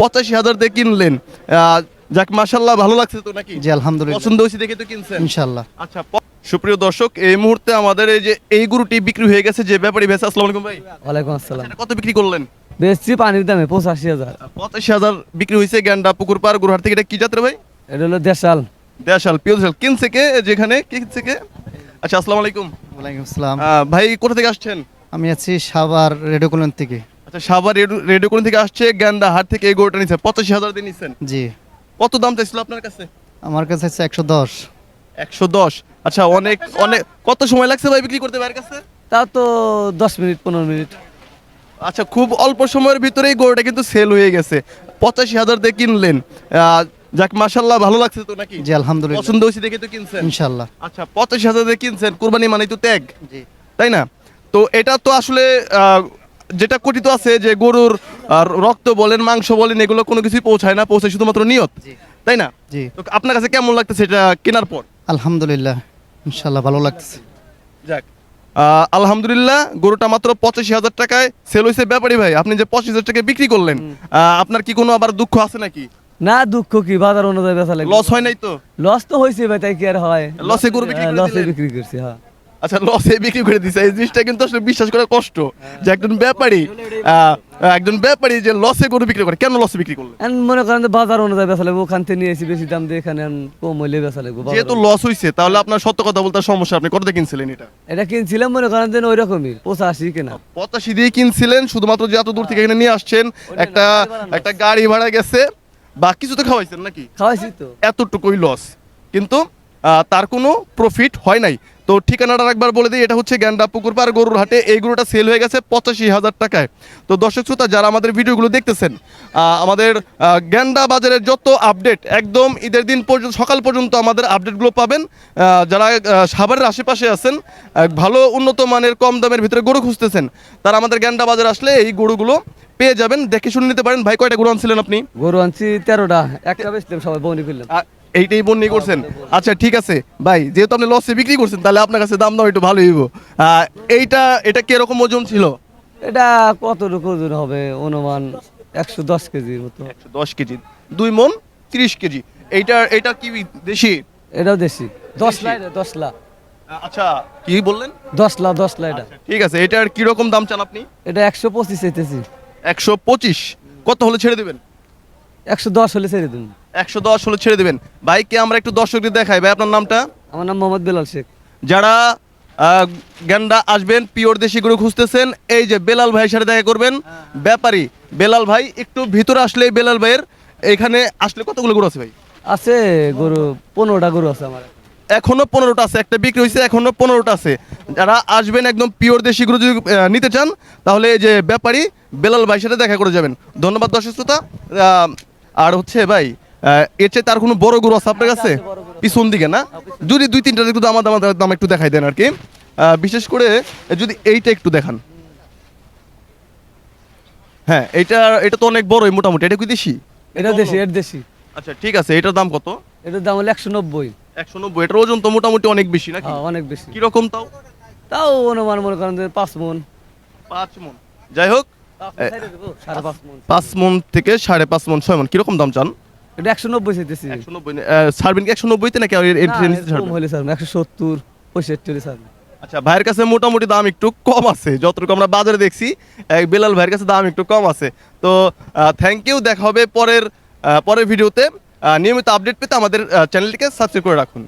পঁচাশি হাজার দিয়ে কিনলেন। যাক মাসাল্লাহ ভালো লাগছে তো নাকি? জি আলহামদুলিল্লাহ। পছন্দ হয়েছে দেখে তো কিনছেন? ইনশাল্লাহ আচ্ছা সুপ্রিয় দর্শক এই মুহূর্তে আমাদের এই যে এই গরুটি বিক্রি হয়ে গেছে যে ব্যাপারী ভেসে আসসালামু আলাইকুম ভাই। ওয়ালাইকুম আসসালাম। কত বিক্রি করলেন? বেচছি পানির দামে পঁচাশি হাজার। পঁচাশি হাজার বিক্রি হয়েছে গ্যান্ডা পুকুর পার গুরুহাট থেকে। এটা কি জাতের ভাই? এটা হলো দেশাল। দেশাল পিও দেশাল। কিনছে কে? যেখানে কিনছে কে? আচ্ছা আসসালামু আলাইকুম। ওয়ালাইকুম আসসালাম। ভাই কোথা থেকে আসছেন? আমি আছি সাভার রেডিও কলোনি থেকে। আচ্ছা সাভার রেডিও কোন থেকে আসছে? গ্যান্ডা হাট থেকে এই গরুটা নিচ্ছে পঁচাশি হাজার দিয়ে নিচ্ছেন জি। কত দাম চাইছিল আপনার কাছে? আমার কাছে আছে একশো দশ। একশো দশ। আচ্ছা অনেক অনেক কত সময় লাগছে ভাই বিক্রি করতে ভাইয়ের কাছে? তাও তো দশ মিনিট পনেরো মিনিট। আচ্ছা খুব অল্প সময়ের ভিতরেই গরুটা কিন্তু সেল হয়ে গেছে। পঁচাশি হাজার দিয়ে কিনলেন। আহ, যাক মাসাল্লাহ ভালো লাগছে তো নাকি? জি আলহামদুলিল্লাহ। পছন্দ হয়েছে দেখে তো কিনছেন? ইনশাল্লাহ আচ্ছা পঁচাশি হাজার দিয়ে কিনছেন। কুরবানি মানে তো ত্যাগ। জি। তাই না? তো এটা তো আসলে আহ, যেটা কথিত আছে যে গরুর রক্ত বলেন মাংস বলেন এগুলো কোনো কিছুই পৌঁছায় না পৌঁছায় শুধুমাত্র নিয়ত তাই না? জি। তো আপনার কাছে কেমন লাগতেছে এটা কেনার পর? আলহামদুলিল্লাহ ইনশাল্লাহ ভালো লাগছে যাক আলহামদুলিল্লাহ গরুটা মাত্র পঁচাশি হাজার টাকায় সেল হয়েছে। ব্যাপারী ভাই আপনি যে পঁচিশ হাজার টাকায় বিক্রি করলেন আহ, আপনার কি কোনো আবার দুঃখ আছে নাকি? না দুঃখ কি বাজার অনুযায়ী বেচা লাগবে। লস হয় নাই তো? লস তো হয়েছে ভাই তাই কি আর হয়? লসে গরু বিক্রি হ্যাঁ, লসে বিক্রি করছি হ্যাঁ। আচ্ছা লসে বিক্রি করে দিছে। এই জিনিসটা কিন্তু আসলে বিশ্বাস করা কষ্ট। যে একজন ব্যাপারী একজন ব্যাপারী যে লসে গরু বিক্রি করে কেন লসে বিক্রি করলেন মনে করেন যে বাজার অনুযায়ী বেচা লাগবে ওখান থেকে নিয়ে এসে বেশি দাম দিয়ে এখানে কম হইলে বেচা লাগবে যেহেতু লস হইছে তাহলে আপনার সত্য কথা বলতে সমস্যা আপনি কত কিনছিলেন এটা? এটা কিনছিলাম মনে করেন যে ওই রকমই পঁচাশি কেনা। পঁচাশি দিয়ে কিনছিলেন শুধুমাত্র যে এত দূর থেকে এখানে নিয়ে আসছেন একটা একটা গাড়ি ভাড়া গেছে বা কিছু তো খাওয়াইছেন নাকি? খাওয়াইছি তো। এতটুকুই লস কিন্তু তার কোনো প্রফিট হয় নাই। তো ঠিকানাটা একবার বলে দিই এটা হচ্ছে গ্যান্ডা পুকুর পুকুরপাড় গরুর হাটে। এই গরুটা সেল হয়ে গেছে পঁচাশি হাজার টাকায়। তো দর্শক শ্রোতা যারা আমাদের ভিডিওগুলো দেখতেছেন আমাদের গ্যান্ডা বাজারের যত আপডেট একদম ঈদের দিন পর্যন্ত সকাল পর্যন্ত আমাদের আপডেটগুলো পাবেন। যারা সাভারের আশেপাশে আছেন ভালো উন্নত মানের কম দামের ভিতরে গরু খুঁজতেছেন তারা আমাদের গ্যান্ডা বাজার আসলে এই গরুগুলো পেয়ে যাবেন। দেখে শুনে নিতে পারেন। ভাই কয়টা গরু আনছিলেন আপনি? গরু আনছি তেরোটা একটা বেচলাম সবাই বৌনি করলাম। আ- এইটাই বন্যি করছেন? আচ্ছা ঠিক আছে। ভাই যেহেতু আপনি লসে বিক্রি করছেন তাহলে আপনার কাছে দাম দাম একটু ভালো হইব। এইটা এটা কীরকম ওজন ছিল? এটা কতটুকু ওজন হবে? অনুমান একশো দশ কেজির মতো। একশো দশ কেজি। দুই মন তিরিশ কেজি। এইটা এটা কি দেশি? এটাও দেশি। দশ? লাই দশ লাখ আচ্ছা কি বললেন? দশ লাখ দশ লাখ এটা। ঠিক আছে। এটার কীরকম দাম চান আপনি? এটা একশো পঁচিশ চাইতেছি। একশো পঁচিশ। কত হলে ছেড়ে দেবেন? একশো দশ হলে ছেড়ে দিন। একশো দশ হলে ছেড়ে দেবেন। ভাইকে আমরা একটু দর্শকদের দেখাই। ভাই আপনার নামটা? আমার নাম মোহাম্মদ বেলাল শেখ। যারা গ্যান্ডা আসবেন পিওর দেশি গরু খুঁজতেছেন এই যে বেলাল ভাইয়ের সাথে দেখা করবেন। ব্যাপারী বেলাল ভাই একটু ভিতরে আসলে বেলাল ভাইয়ের এখানে আসলে কতগুলো গরু আছে ভাই? আছে গরু পনেরোটা গরু আছে আমার। এখনও পনেরোটা আছে একটা বিক্রি হয়েছে এখনও পনেরোটা আছে। যারা আসবেন একদম পিওর দেশি গরু যদি নিতে চান তাহলে এই যে ব্যাপারী বেলাল ভাইয়ের সাথে দেখা করে যাবেন। ধন্যবাদ দর্শক শ্রোতা। আর হচ্ছে ভাই এর চেয়ে তার কোনো বড় গরু আছে আপনার কাছে? পিছন দিকে না? যদি দুই তিনটা একটু দাম দাম দাম একটু দেখাই দেন আর কি। বিশেষ করে যদি এইটা একটু দেখান। হ্যাঁ এটা এটা তো অনেক বড়ই মোটামুটি। এটা কি দেশি? এটা দেশি এর দেশি। আচ্ছা ঠিক আছে এটার দাম কত? এটার দাম হলো একশো নব্বই। একশো নব্বই এটার ওজন তো মোটামুটি অনেক বেশি নাকি? হ্যাঁ অনেক বেশি। কীরকম তাও? তাও অনুমান মনে করেন পাঁচ মন। পাঁচ মন। যাই হোক পাঁচ মন থেকে সাড়ে পাঁচ মন ছয় মন। কীরকম দাম চান? এটা একশো নব্বই চাইতেছি। একশো নব্বই ছাড়বেন কি একশো নব্বইতে নাকি আর এর- এর না, ট্রেন এর কম হলে স্যার একশো সত্তর পঁয়ষট্টি হলে স্যার আচ্ছা ভাইয়ের কাছে মোটামুটি দাম একটু কম আছে যতটুকু আমরা বাজারে দেখছি বেলাল ভাইয়ের কাছে দাম একটু কম আছে। তো থ্যাংক ইউ দেখা হবে পরের পরের ভিডিওতে। নিয়মিত আপডেট পেতে আমাদের চ্যানেলটিকে সাবস্ক্রাইব করে রাখুন।